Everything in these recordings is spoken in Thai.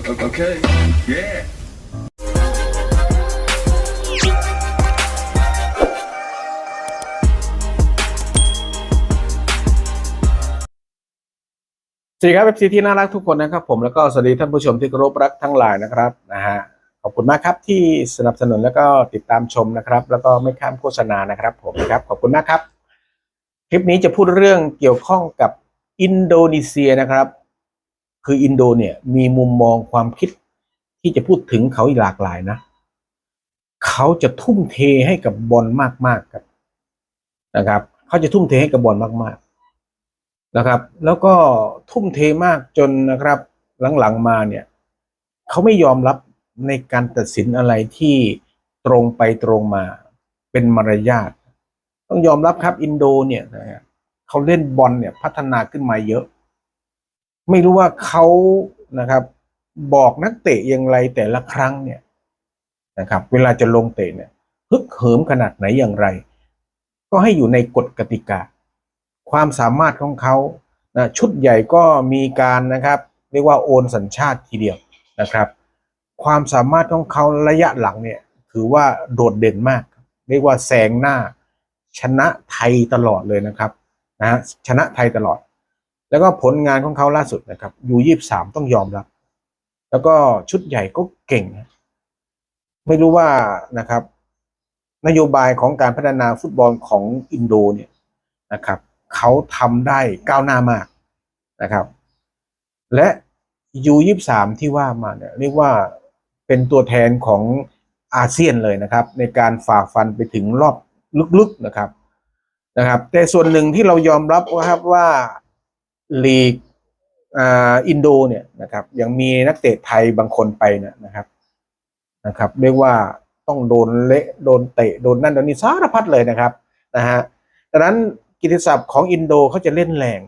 Okay. Yeah. สวัสดีครับเอฟซีที่น่ารักทุกคนนะครับผมแล้วก็สวัสดีท่านผู้ชมที่เคารพรักทั้งหลายนะครับนะฮะขอบคุณมากครับที่สนับสนุนแล้วก็ติดตามชมนะครับ แล้วก็ไม่ข้ามโฆษณานะครับผมครับขอบคุณมากครับ คลิปนี้จะพูดเรื่องเกี่ยวข้องกับอินโดนีเซียนะครับ คืออินโดเนี่ยมีมุมมองความคิดที่จะพูดถึงเขาอีกหลากหลายนะ เขาจะทุ่มเทให้กับบอลมากๆครับนะครับ เขาจะทุ่มเทให้กับบอลมากๆนะครับ แล้วก็ทุ่มเทมากจนนะครับหลังๆมาเนี่ยเขาไม่ยอมรับในการตัดสินอะไรที่ตรงไปตรงมาเป็นมารยาทต้องยอมรับครับอินโดเนี่ยเขาเล่นบอลเนี่ยพัฒนาขึ้นมาเยอะ ไม่รู้ว่าเขานะครับ บอกนักเตะอย่างไรแต่ละครั้งเนี่ยนะครับ เวลาจะลงเตะเนี่ยฮึกเหิมขนาดไหนอย่างไร ก็ให้อยู่ในกฎกติกา ความสามารถของเขานะชุดใหญ่ก็มีการนะครับ เรียกว่าโอนสัญชาติทีเดียวนะครับ ความสามารถของเขาระยะหลังเนี่ยถือว่าโดดเด่นมาก เรียกว่าแซงหน้าชนะไทยตลอดเลยนะครับนะชนะไทยตลอด แล้วก็ผลงานของเขาล่าสุดนะครับยูยี่สามต้องยอมรับ แล้วก็ชุดใหญ่ก็เก่ง ไม่รู้ว่านะครับ นโยบายของการพัฒนาฟุตบอลของอินโดเนี่ยนะครับเขาทำได้ก้าวหน้ามากนะครับ และยูยี่สามที่ว่ามาเนี่ยเรียกว่าเป็นตัวแทนของอาเซียนเลยนะครับ ในการฝ่าฟันไปถึงรอบลึกๆนะครับนะครับ แต่ส่วนหนึ่งที่เรายอมรับว่าครับว่า ลีกอินโดเนี่ยนะครับยังมีนักเตะไทยบางคนไปเนยนะครับนะครับ เรียกว่าต้องโดนเละโดนเตะโดนนั่นโดนนี่สารพัดเลยนะครับนะฮะดังนั้นกิติศัพท์ของอินโดเขาจะเล่นแรง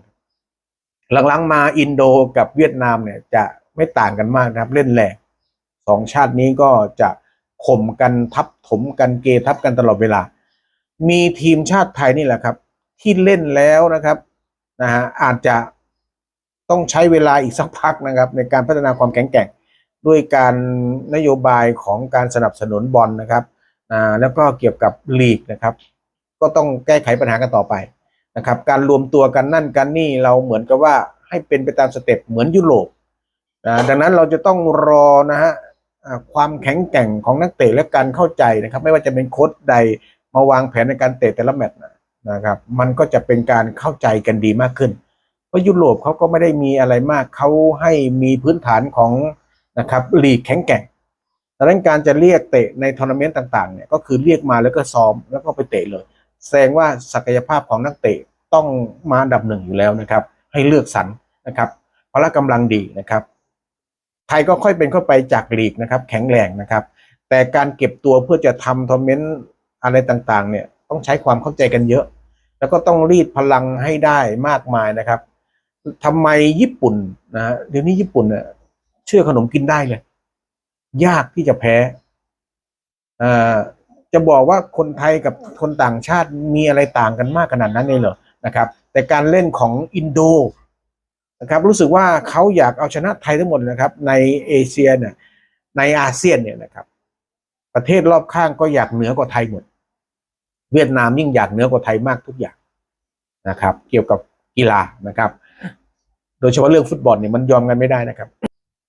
หลังๆมาอินโดกับเวียดนามเนี่ยจะไม่ต่างกันมากนะครับเล่นแรงสองชาตินี้ก็จะข่มกันทับถมกันเกทับกันตลอดเวลา มีทีมชาติไทยนี่แหละครับ ที่เล่นแล้วนะครับ นะฮะอาจจะต้องใช้เวลาอีกสักพักนะครับ ในการพัฒนาความแข็งแกร่งด้วยการนโยบายของการสนับสนุนบอลนะครับอ่าแล้วก็เกี่ยวกับลีกนะครับ ก็ต้องแก้ไขปัญหากันต่อไปนะครับ การรวมตัวกันนั่นกันนี่เราเหมือนกับว่าให้เป็นไปตามสเต็ปเหมือนยุโรปดังนั้นเราจะต้องรอนะฮะความแข็งแกร่งของนักเตะและการเข้าใจนะครับ ไม่ว่าจะเป็นโค้ชใดมาวางแผนในการเตะแต่ละแมตช์นะ นะครับ มันก็จะเป็นการเข้าใจกันดีมากขึ้น เพราะยุโรปเขาก็ไม่ได้มีอะไรมากเขาให้มีพื้นฐานของนะครับลีกแข็งแกร่งดังนั้นการจะเรียกเตะในทัวร์นาเมนต์ต่างๆเนี่ยก็คือเรียกมาแล้วก็ซ้อมแล้วก็ไปเตะเลย แสดงว่าศักยภาพของนักเตะต้องมาอันดับหนึ่งอยู่แล้วนะครับ ให้เลือกสรรนะครับพละกำลังดีนะครับ ไทยก็ค่อยเป็นเข้าไปจากลีกนะครับ แข็งแรงนะครับ แต่การเก็บตัวเพื่อจะทำทัวร์นาเมนต์อะไรต่างๆ เนี่ย ต้องใช้ความเข้าใจกันเยอะ แล้วก็ต้องรีดพลังให้ได้มากมายนะครับทำไมญี่ปุ่นนะฮะเดี๋ยวนี้ญี่ปุ่นเนี่ยเชื่อขนมกินได้เลย ยากที่จะแพ้อ่าจะบอกว่าคนไทยกับคนต่างชาติมีอะไรต่างกันมากขนาดนั้นเลยเหรอนะครับ แต่การเล่นของอินโดนะครับ รู้สึกว่าเขาอยากเอาชนะไทยทั้งหมดนะครับ ในเอเชียเนี่ยในอาเซียนเนี่ยนะครับ ประเทศรอบข้างก็อยากเหนือกว่าไทยหมด เวียดนามยิ่งอยากเหนือกว่าไทยมากทุกอย่างนะครับ เกี่ยวกับกีฬานะครับ โดยเฉพาะเรื่องฟุตบอลเนี่ยมันยอมกันไม่ได้นะครับ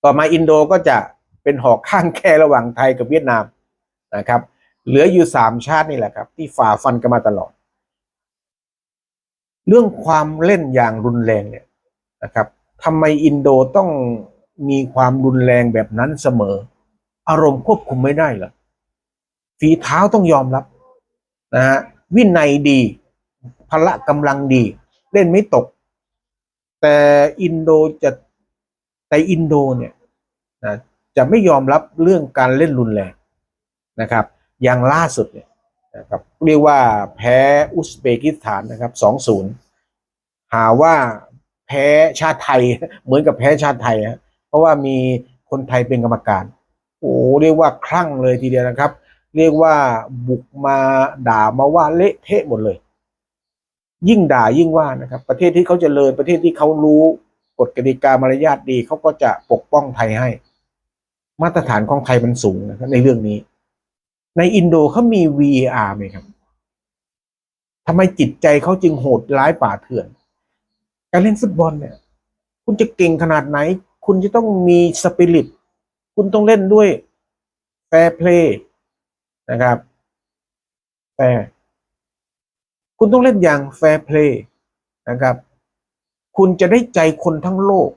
ต่อมาอินโดก็จะเป็นหอกข้างแค่ระหว่างไทยกับเวียดนามนะครับ เหลืออยู่สามชาตินี่แหละครับ ที่ฝ่าฟันกันมาตลอด เรื่องความเล่นอย่างรุนแรงเนี่ยนะครับทำไมอินโดต้องมีความรุนแรงแบบนั้นเสมอ อารมณ์ควบคุมไม่ได้เหรอฝีเท้าต้องยอมรับ นะฮะวินัยดีพละกำลังดี เล่นไม่ตก แต่อินโดจะแต่อินโดเนี่ยนะจะไม่ยอมรับเรื่องการเล่นรุนแรงนะครับ อย่างล่าสุดเนี่ยนะครับเรียกว่าแพ้อุซเบกิสถานนะครับสองศูนย์หาว่าแพ้ชาติไทยเหมือนกับแพ้ชาติไทยฮะเพราะว่ามีคนไทยเป็นกรรมการ โอ้เรียกว่าคลั่งเลยทีเดียวนะครับ เรียกว่าบุกมาด่ามาว่าเละเทะหมดเลย ยิ่งด่ายิ่งว่านะครับ ประเทศที่เขาเจริญประเทศที่เขารู้กฎกติกามารยาทดีเขาก็จะปกป้องไทยให้ มาตรฐานของไทยมันสูงนะครับในเรื่องนี้ ในอินโดเขามี VAR ไหมครับทำไมจิตใจเขาจึงโหดร้ายป่าเถื่อน การเล่นฟุตบอลเนี่ย คุณจะเก่งขนาดไหน คุณจะต้องมีสปิริต คุณต้องเล่นด้วยแฟร์เพลย์ นะครับแฟร์คุณต้องเล่นอย่างแฟร์เพลย์นะครับ คุณจะได้ใจคนทั้งโลก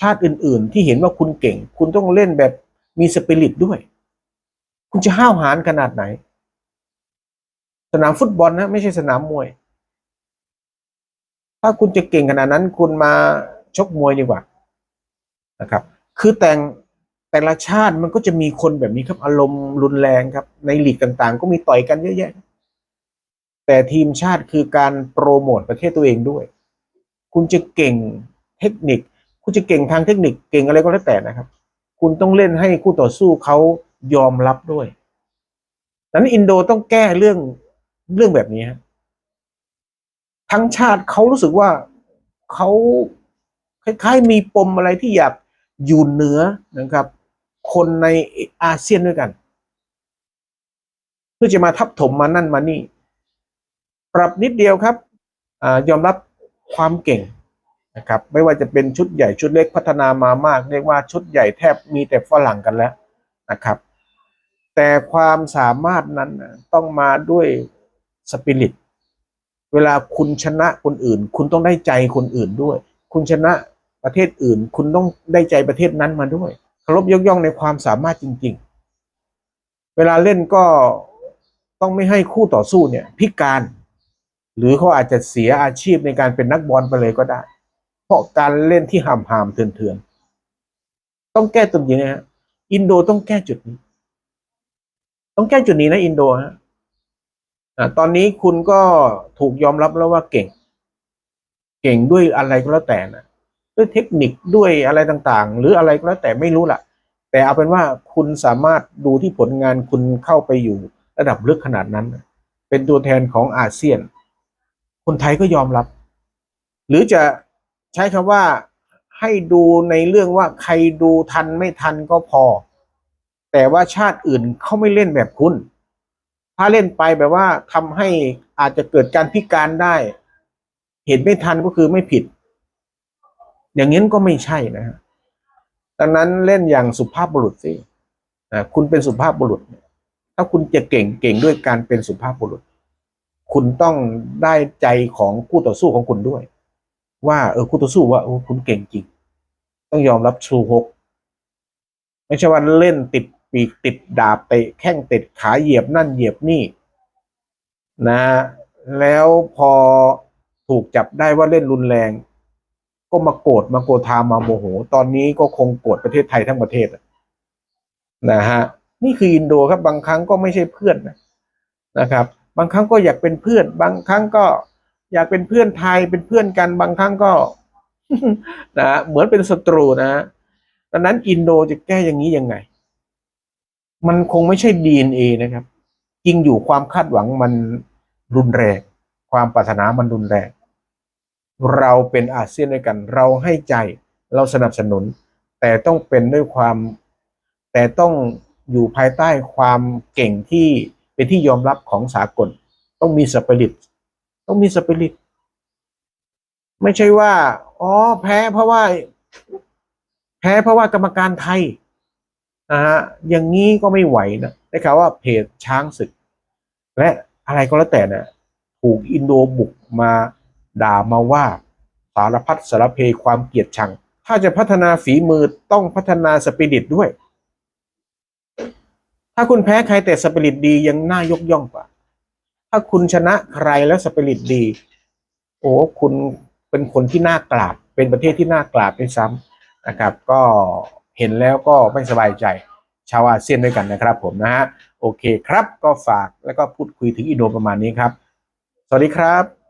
ชาติอื่น ๆ ที่เห็นว่าคุณเก่ง คุณต้องเล่นแบบมีสปิริตด้วย คุณจะห้าวหาญขนาดไหน สนามฟุตบอลนะไม่ใช่สนามมวย ถ้าคุณจะเก่งขนาดนั้น คุณมาชกมวยดีกว่านะครับ คือแต่ง แต่ละชาติมันก็จะมีคนแบบนี้ครับ อารมณ์รุนแรงครับ ในลีกต่างๆ ก็มีต่อยกันเยอะแยะ แต่ทีมชาติคือการโปรโมทประเทศตัวเองด้วย คุณจะเก่งเทคนิค คุณจะเก่งทางเทคนิคเก่งอะไรก็แล้วแต่นะครับ คุณต้องเล่นให้คู่ต่อสู้เขายอมรับด้วยดังนั้นอินโดต้องแก้เรื่องเรื่องแบบนี้ฮะทั้งชาติเขารู้สึกว่าเขาคล้ายๆมีปมอะไรที่อยากอยู่เหนือนะครับ คนในอาเซียนด้วยกัน เพื่อจะมาทับถมมานั่นมานี่ ปรับนิดเดียวครับอยอมรับความเก่งนะครับ ไม่ว่าจะเป็นชุดใหญ่ชุดเล็กพัฒนามามาก เรียกว่าชุดใหญ่แทบมีแต่ฝรั่งกันแล้วนะครับ แต่ความสามารถนั้นต้องมาด้วยสปิริตเวลาคุณชนะคนอื่น คุณต้องได้ใจคนอื่นด้วย คุณชนะประเทศอื่น คุณต้องได้ใจประเทศนั้นมาด้วย เคารพยกย่องในความสามารถจริง ๆ เวลาเล่นก็ต้องไม่ให้คู่ต่อสู้เนี่ยพิการ หรือเขาอาจจะเสียอาชีพในการเป็นนักบอลไปเลยก็ได้ เพราะการเล่นที่ห่ำหามเถื่อนๆต้องแก้ตรงนี้นะฮะอินโดต้องแก้จุดนี้ ต้องแก้จุดนี้นะอินโดฮะตอนนี้คุณก็ถูกยอมรับแล้วว่าเก่ง เก่งด้วยอะไรก็แล้วแต่นะ ด้วยเทคนิคด้วยอะไรต่างๆ หรืออะไรก็แล้วแต่ไม่รู้ล่ะ แต่เอาเป็นว่าคุณสามารถดูที่ผลงานคุณเข้าไปอยู่ระดับลึกขนาดนั้น เป็นตัวแทนของอาเซียน คนไทยก็ยอมรับ หรือจะใช้คำว่าให้ดูในเรื่องว่าใครดูทันไม่ทันก็พอ แต่ว่าชาติอื่นเขาไม่เล่นแบบคุณ ถ้าเล่นไปแบบว่าทำให้อาจจะเกิดการพิการได้ เห็นไม่ทันก็คือไม่ผิด อย่างนี้ก็ไม่ใช่นะฮะดังนั้นเล่นอย่างสุภาพบุรุษสิคุณเป็นสุภาพบุรุษ ถ้าคุณจะเก่งเก่งด้วยการเป็นสุภาพบุรุษ คุณต้องได้ใจของคู่ต่อสู้ของคุณด้วย ว่าเออคู่ต่อสู้ว่าโอ้คุณเก่งจริง ต้องยอมรับชูฮกไม่ใช่ว่าเล่นติดปีกติดดาบเตะแข้งติดขาเหยียบนั่นเหยียบนี่ นะ แล้วพอถูกจับได้ว่าเล่นรุนแรง ก็มาโกรธมาโกธามาโมโห ตอนนี้ก็คงโกรธประเทศไทยทั้งประเทศนะฮะนี่คืออินโดครับบางครั้งก็ไม่ใช่เพื่อนนะครับ บางครั้งก็อยากเป็นเพื่อน บางครั้งก็อยากเป็นเพื่อนไทยเป็นเพื่อนกัน บางครั้งก็นะฮะเหมือนเป็นศัตรูนะฮะดังนั้นอินโดจะแก้อย่างนี้ยังไง มันคงไม่ใช่ DNA นะครับจริงอยู่ความคาดหวังมันรุนแรงความปรารถนามันรุนแรง เราเป็นอาเซียนด้วยกัน เราให้ใจเราสนับสนุน แต่ต้องเป็นด้วยความ แต่ต้องอยู่ภายใต้ความเก่งที่เป็นที่ยอมรับของสากล ต้องมีสปิริตต้องมีสปิริตไม่ใช่ว่า อ๋อ แพ้เพราะว่า แพ้เพราะว่ากรรมการไทยนะฮะอย่างนี้ก็ไม่ไหวนะได้ข่าวว่าเพจช้างศึก และอะไรก็แล้วแต่นะถูกอินโดบุกมา ด่ามาว่าสารพัดสารเพความเกลียดชัง ถ้าจะพัฒนาฝีมือต้องพัฒนาสปิริตด้วย ถ้าคุณแพ้ใครแต่สปิริตดียังน่ายกย่องกว่า ถ้าคุณชนะใครแล้วสปิริตดี โอ้คุณเป็นคนที่น่ากราบ เป็นประเทศที่น่ากราบด้วยซ้ำนะครับ ก็เห็นแล้วก็ไม่สบายใจ ชาวอาเซียนด้วยกันนะครับ ผมนะฮะโอเคครับ ก็ฝากแล้วก็พูดคุยถึงอินโดประมาณนี้ครับ สวัสดีครับ